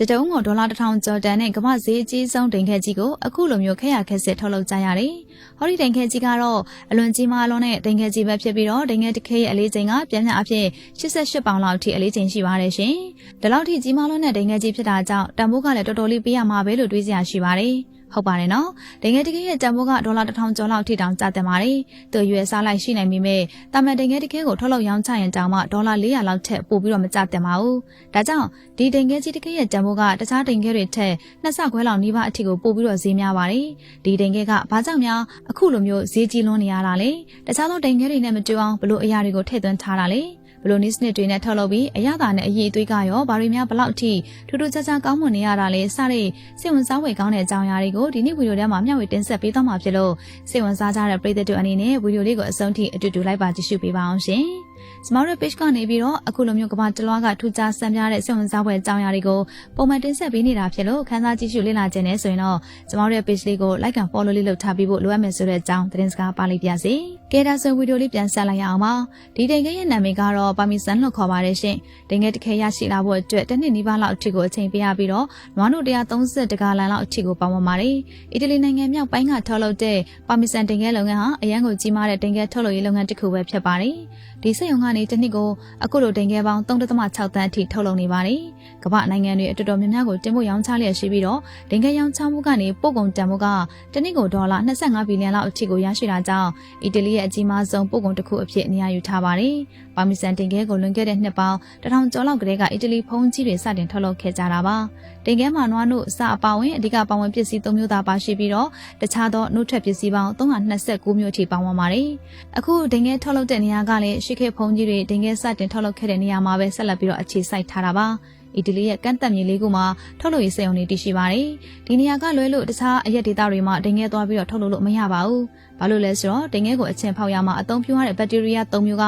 တတုံးကိုဒေါ်လာ1000ကျော်တန်နဲ့ကမ္ဘာဈေးအကြီးဆုံးဒိန်ခဲကြီးကိုအခုလိုမျိုးခက်ရခက်စစ်ထုတ်လုပ်ကြရတယ်။ဟောဒီဒိန်ခဲကြီးကတော့အလွန်ကြီးမားလွန်းတဲ့ဒိန်ခဲကြီးပဲဖြစ်ပြီးတော့ဒိန်ခဲတစ်ခဲရဲ့အလေးချိန်ကပြန်ပြန်အဖြစ်88ပေါင်လောက်အထိအလေးချိန်ရှိပါတယ်ရှင်။ဒီလောက်ထိကြီးမားလွန်းတဲ့ဒိန်ခဲကြီးဖြစ်တာကြောင့်တန်ဖိုးကလည်းတော်တော်လေးပေးရမှာပဲလို့တွေးစရာရှိပါတယ်။ ဟုတ်ပါတယ်နော်။ဒိန်ငယ်တကယ်ရဲ့တန်ဖိုးကဒေါ်လာ1000ကျော်လောက်ထိတောင်ကျတက်ပါတယ်။သူရွယ်စားလိုက်ရှိနိုင်မိမဲ့တာမန်ဒိန်ငယ်တကယ်ကိုထုတ်လုပ်ရောင်းချရင်တောင်မှဒေါ်လာ400လောက်ထက်ပိုပြီးတော့မကျတက်ပါဘူး။ဒါကြောင့်ဒီဒိန်ငယ်ကြီးတကယ်ရဲ့တန်ဖိုးကတခြားဒိန်ငယ်တွေထက်နှစ်ဆခွဲလောက်နီးပါးအထိကိုပိုပြီးတော့ဈေးများပါတယ်။ဒီဒိန်ငယ်ကဘာကြောင့်များအခုလိုမျိုးဈေးကြီးလွန်းနေရတာလဲ။တခြားသောဒိန်ငယ်တွေနဲ့မတူအောင်ဘလို့အရာတွေကိုထည့်သွင်းထားတာလဲ။ ဘလိုနည်းစနစ်တွေနဲ့ထုတ်လုပ်ပြီးအရသာနဲ့အရေးအသွေးကရောဘာတွေများဘလောက်အထိထူးထူးခြားခြားကောင်းမွန်နေရတာလဲစတဲ့စိတ်ဝင်စားဖွယ်ကောင်းတဲ့အကြောင်းအရာတွေကိုဒီနေ့ဗီဒီယိုထဲမှာမျှဝေတင်ဆက်ပေးသွားမှာဖြစ်လို့စိတ်ဝင်စားကြတဲ့ပရိသတ်တို့အနေနဲ့ဗီဒီယိုလေးကိုအဆုံးထိအတူတူလိုက်ပါကြည့်ရှုပေးပါအောင်ရှင်။ ကျမတို့ page ကနေပြီးတော့အခုလိုမျိုးကမ္ဘာတလွှားကထူးခြားဆန်းပြတဲ့စိတ်ဝင်စားဖွယ်အကြောင်းအရာတွေကိုပုံမှန်တင်ဆက်ပေးနေတာဖြစ်လို့ခန်းစားကြည့်ရှုလေ့လာခြင်းနဲ့ဆိုရင်တော့ကျမတို့ရဲ့ page လေးကို like and follow လေးလုပ်ထားပြီးဖို့လိုအပ်မယ်ဆိုတဲ့အကြောင်းသတင်းစကားပါလိပြစေ။ကဲဒါဆိုဗီဒီယိုလေးပြန်ဆက်လိုက်ရအောင်ပါ။ဒီတိန်ခဲရဲ့နာမည်ကတော့ပါမီဆန်လို့ခေါ်ပါတယ်ရှင်။တိန်ခဲတစ်ခဲရရှိလာဖို့အတွက်တစ်နှစ်နီးပါးလောက်အထိကိုအချိန်ပေးရပြီးတော့နွားနို့130တကာလန်လောက်အထိကိုပေါင်းဝင်ပါတယ်။အီတလီနိုင်ငံမြောက်ပိုင်းကထုတ်လုပ်တဲ့ပါမီဆန်တိန်ခဲလုပ်ငန်းဟာအရန်ကိုကြီးမားတဲ့တိန်ခဲထုတ်လုပ်ရေးလုပ်ငန်းတစ်ခုပဲဖြစ်ပါတယ်။ဒီစက်ရုံကနေတစ်နှစ်ကိုအခုလိုတင်ခဲပေါင်း3.6တန်းအထိထုတ်လုပ်နေပါတယ်။ကမ္ဘာနိုင်ငံတွေအတော်တော်များများကိုတင်ပို့ရောင်းချလျက်ရှိပြီးတော့တင်ခဲရောင်းချမှုကနေပို့ကုန်တန်ဖိုးကတစ်နှစ်ကိုဒေါ်လာ25ဘီလီယံလောက်အထိကိုရရှိတာကြောင့်အီတလီရဲ့အကြီးမားဆုံးပို့ကုန်တစ်ခုအဖြစ်နေရာယူထားပါတယ်။ပါမီဆန်တင်ခဲကိုလွန်ခဲ့တဲ့နှစ်ပေါင်း1000ကျော်လောက်ကတည်းကအီတလီဖုန်းကြီးတွေစတင်ထုတ်လုပ်ခဲ့ကြတာပါ။တင်ခဲမှာနွားနို့အစအပါဝင်အဓိကပါဝင်ပစ္စည်း၃မျိုးသာပါရှိပြီးတော့တခြားသောနှုတ်ထွက်ပစ္စည်းပေါင်း329မျိုးအထိပါဝင်ပါတယ်။အခုတင်ခဲထုတ်လုပ်တဲ့နေရာကလည်းရှိခေဖုန်းကြီးတွေတင်ခဲစတင်ထုတ်လုပ်ခဲ့တဲ့နေရာမှာပဲဆက်လက်ပြီးတော့အခြေစိုက်ထားတာပါအီတလီရဲ့ကန့်တက်မြေလေးခုမှာထုတ်လုပ်ရေးစက်ရုံတွေတည်ရှိပါတယ်။ဒီနေရာကလွဲလို့တခြားအရက်ဒေသတွေမှာဒိန်ငဲသွားပြီးတော့ထုတ်လုပ်လို့မရပါဘူး။ဘာလို့လဲဆိုတော့ဒိန်ငဲကိုအချင်းဖောက်ရမှာအသုံးပြုရတဲ့ဘက်တီးရီးယား၃မျိုးက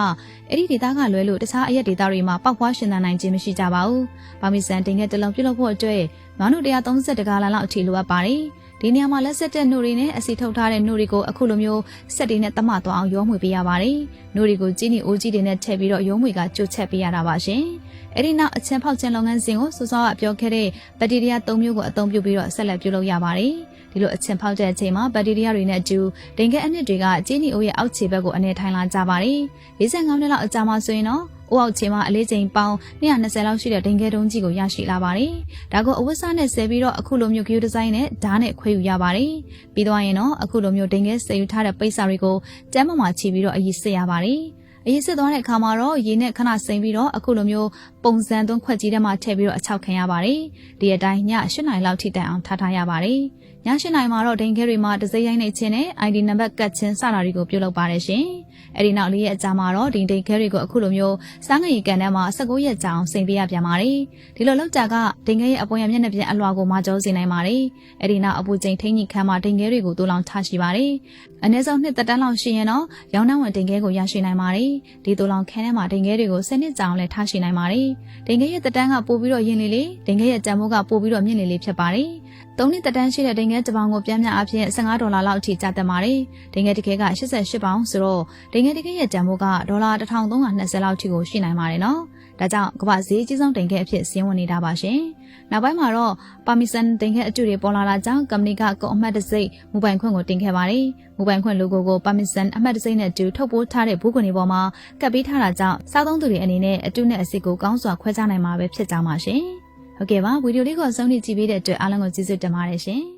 အဲ့ဒီဒေသကလွဲလို့တခြားအရက်ဒေသတွေမှာပေါက်ဖွားရှင်သန်နိုင်ခြင်းမရှိကြပါဘူး။ပါမီဆန်ဒိန်ငဲတစ်လုံးပြုလုပ်ဖို့အတွက်နွားနို့130တကားလလောက်အထိလိုအပ်ပါတယ်။ ဒီနေရာမှာလက်ဆက်တဲ့နှုတ်တွေနဲ့အစီထုတ်ထားတဲ့နှုတ်တွေကိုအခုလိုမျိုးဆက်တွေနဲ့တမသွားအောင်ရောမှွေပေးရပါတယ်။နှုတ်တွေကိုကြီးနီအိုးကြီးတွေနဲ့ထည့်ပြီးတော့ရောမှွေကကြိုချက်ပေးရတာပါရှင်။အဲ့ဒီနောက်အချင်းဖောက်ခြင်းလုပ်ငန်းစဉ်ကိုစောစောကပြောခဲ့တဲ့ဘက်တီးရီးယား၃မျိုးကိုအသုံးပြုပြီးတော့ဆက်လက်ပြုလုပ်ရပါတယ်။ဒီလိုအချင်းဖောက်တဲ့အချိန်မှာဘက်တီးရီးယားတွေနဲ့အတူဒိန်ခဲအနစ်တွေကဂျင်းနီအိုးရဲ့အောက်ခြေဘက်ကိုအနေထိုင်လာကြပါတယ်။45မိနစ်လောက်အကြာမှဆိုရင်တော့ အိုးအောက်ခြေမှာအလေးချိန်ပေါင်း220လောက်ရှိတဲ့ဒိန်ခဲတုံးကြီးကိုရရှိလာပါတယ်။ဒါကိုအဝတ်စားနဲ့ဆဲပြီးတော့အခုလိုမျိုး queue design နဲ့ဓာတ်နဲ့ခွဲယူရပါတယ်။ပြီးတော့ရင်တော့အခုလိုမျိုးဒိန်ခဲဆဲယူထားတဲ့ပိတ်စာတွေကိုကျမ်းမမှာချီပြီးတော့အရေးစစ်ရပါတယ်။ အရေးစစ်သွားတဲ့အခါမှာတော့ရေနဲ့ခဏစိမ်ပြီးတော့အခုလိုမျိုးပုံစံသွင်းခွက်ကြီးထဲမှာထည့်ပြီးတော့အချောက်ခံရပါတယ်။ဒီအတိုင်းည8နာရီလောက်ထိတိုင်အောင်ထားထားရပါတယ်။ည8နာရီမှာတော့ဒိန်ခဲတွေမှာတစိမ့်ရိုင်းနေခြင်းနဲ့ ID နံပါတ်ကတ်ခြင်းစတာတွေကိုပြုလုပ်ပါတယ်ရှင်။အဲဒီနောက်လေးရက်အကြာမှာတော့ဒီဒိန်ခဲတွေကိုအခုလိုမျိုးစားငရီကန်ထဲမှာ19ရက်ကြာအောင်စိမ်ပေးရပြန်ပါတယ်။ဒီလိုလောက်တာကဒိန်ခဲရဲ့အပေါ်ရမျက်နှာပြင်အလွှာကိုမကြောစေနိုင်ပါတယ်။အဲဒီနောက်အပူချိန်ထိန်းညှိခမ်းမှာဒိန်ခဲတွေကိုတိုးလောင်ထားရှိပါတယ်။အနည်းဆုံးနှစ်သက်တမ်းလောက်ရှိရင်တော့ရောင်းနှံဝင်ဒိန်ခဲကိုရရှိနိုင်ပါတယ်။ဒီတိုးလောင်ခန်းထဲမှာဒိန်ခဲတွေကိုစနစ်ကြာအောင်လည်းထားရှိနိုင်ပါတယ်။ဒိန်ခဲရဲ့သက်တမ်းကပိုပြီးတော့ရင်းလေးလေးဒိန်ခဲရဲ့ကြံမိုးကပိုပြီးတော့မြင့်လေးလေးဖြစ်ပါတယ်။၃နှစ်သက်တမ်းရှိတဲ့ဒိန်ငယ်တစ်ပေါင်ကိုပြန်မြအဖြစ်15ဒေါ်လာလောက်အထိကျသတ်ပါတယ်။ဒိန်ငယ်တစ်ခဲက88ပေါင်ဆိုတော့ဒိန်ငယ်တစ်ခဲရဲ့တန်ဖိုးကဒေါ်လာ1320လောက်ထိကိုရှိနိုင်ပါတယ်နော်။ ဒါကြောင့်ကမ္ဘာဈေးကြီးဆုံးဒိန်ခဲအဖြစ်စင်းဝင်နေတာပါရှင်။နောက်ပိုင်းမှာတော့ပါမီဆန်ဒိန်ခဲအကျူတွေပေါ်လာတာကြောင့်ကုမ္ပဏီကကုန်အမှတ်တစိမ့်မူပိုင်ခွင့်ကိုတင်ခဲ့ပါတယ်။မူပိုင်ခွင့် logo ကိုပါမီဆန်အမှတ်တစိမ့်နဲ့အတူထုတ်ပိုးထားတဲ့ဘူးကွန်ဒီပေါ်မှာကပ်ပေးထားတာကြောင့်စားသုံးသူတွေအနေနဲ့အတူနဲ့အစစ်ကိုကောင်းစွာခွဲခြားနိုင်မှာပဲဖြစ်ကြမှာရှင်။ဟုတ်ကဲ့ပါဗီဒီယိုလေးကိုအဆုံးထိကြည့်ပေးတဲ့အတွက်အားလုံးကိုကျေးဇူးတင်ပါတယ်ရှင်။